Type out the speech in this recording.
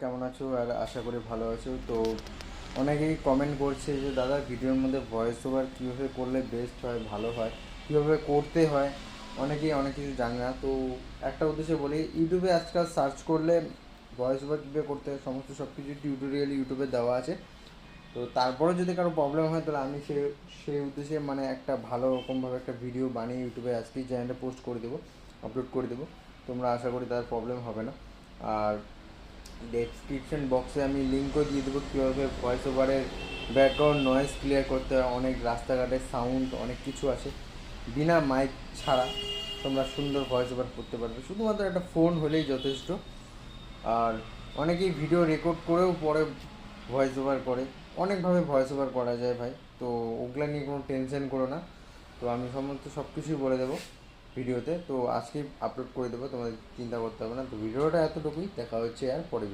কেমন আছো? আর আশা করি ভালো আছো। তো অনেকেই কমেন্ট করছে যে, দাদা ভিডিওর মধ্যে ভয়েস ওভার কীভাবে করলে বেস্ট হয়, ভালো হয়? কীভাবে করতে হয়? অনেকেই অনেক কিছু জানে না। তো একটা উদ্দেশ্যে বলি ইউটিউবে আজকাল সার্চ করলে ভয়েস ওভার কীভাবে করতে হয়, সমস্ত সব কিছু টিউটোরিয়াল ইউটিউবে দেওয়া আছে। তো তারপরে যদি কারও প্রবলেম হয়, তাহলে আমি সে, সেই উদ্দেশ্যে মানে একটা ভালো রকমভাবে একটা ভিডিও বানিয়ে ইউটিউবে আজকেই চ্যানেলে পোস্ট করে দেবো আপলোড করে দেবো। তোমরা আশা করি তার প্রবলেম হবে না। আর ডেসক্রিপশন বক্সে আমি লিঙ্কও দিয়ে দেবো কীভাবে ভয়েস ওভারের ব্যাকগ্রাউন্ড নয়েজ ক্লিয়ার করতে হয়, অনেক রাস্তাঘাটের সাউন্ড অনেক কিছু আছে। বিনা মাইক ছাড়া তোমরা সুন্দর ভয়েস ওভার করতে পারবে। শুধুমাত্র একটা ফোন হলেই যথেষ্ট। আর অনেকেই ভিডিও রেকর্ড করেও পরে ভয়েস ওভার করে। অনেকভাবে ভয়েস ওভার করা যায় ভাই। তো ওগুলা নিয়ে কোনো টেনশন করো না। তো আমি সমস্ত সব কিছুই বলে দেবো। ভিডিওতে, তো আজকে আপলোড করে দেবো, তোমাদের চিন্তা করতে হবে না। তো ভিডিওটা এতটুকুই, দেখা হচ্ছে আর পরে